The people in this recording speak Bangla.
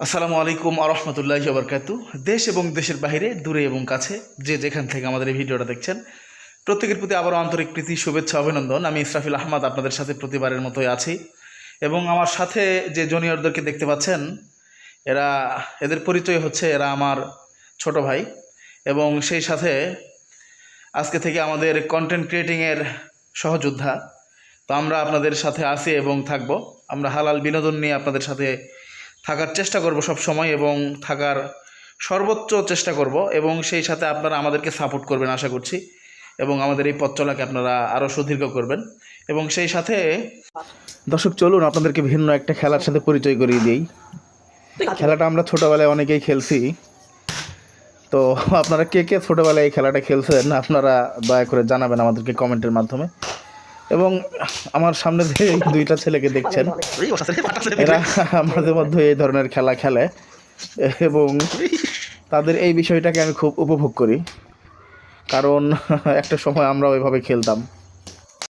আসসালামু আলাইকুম আরহামতুল্লাহ বরকাতু। দেশ এবং দেশের বাইরে দূরে এবং কাছে, যে যেখান থেকে আমাদের এই ভিডিওটা দেখছেন, প্রত্যেকের প্রতি আবারও আন্তরিক প্রীতি, শুভেচ্ছা, অভিনন্দন। আমি ইসরাফিল আহমদ, আপনাদের সাথে প্রতিবারের মতোই আছি। এবং আমার সাথে যে জুনিয়রদেরকে দেখতে পাচ্ছেন, এরা, এদের পরিচয় হচ্ছে এরা আমার ছোট ভাই। এবং সেই সাথে আজকে থেকে আমাদের কন্টেন্ট ক্রিয়েটিংয়ের সহযোদ্ধা। তো আমরা আপনাদের সাথে আছি এবং থাকব। আমরা হালাল বিনোদন নিয়ে আপনাদের সাথে থাকার চেষ্টা করব সব সময় এবং থাকার সর্বোচ্চ চেষ্টা করব এবং সেই সাথে আপনারা আমাদেরকে সাপোর্ট করবেন আশা করছি এবং আমাদের এই পথ চলাকে আপনারা আরও সুদীর্ঘ করবেন এবং সেই সাথে দর্শক, চলুন আপনাদেরকে ভিন্ন একটা খেলার সাথে পরিচয় করিয়ে দিই। খেলাটা আমরা ছোটোবেলায় অনেকেই খেলছি। তো আপনারা কে কে ছোটোবেলায় এই খেলাটা খেলছেন আপনারা দয়া করে জানাবেন আমাদেরকে কমেন্টের মাধ্যমে। এবং আমার সামনে যে দুইটা ছেলেকে দেখছেন, এরা আমাদের মধ্যে এই ধরনের খেলা খেলে এবং তাদের এই বিষয়টাকে আমি খুব উপভোগ করি। কারণ একটা সময় আমরা ওইভাবে খেলতাম।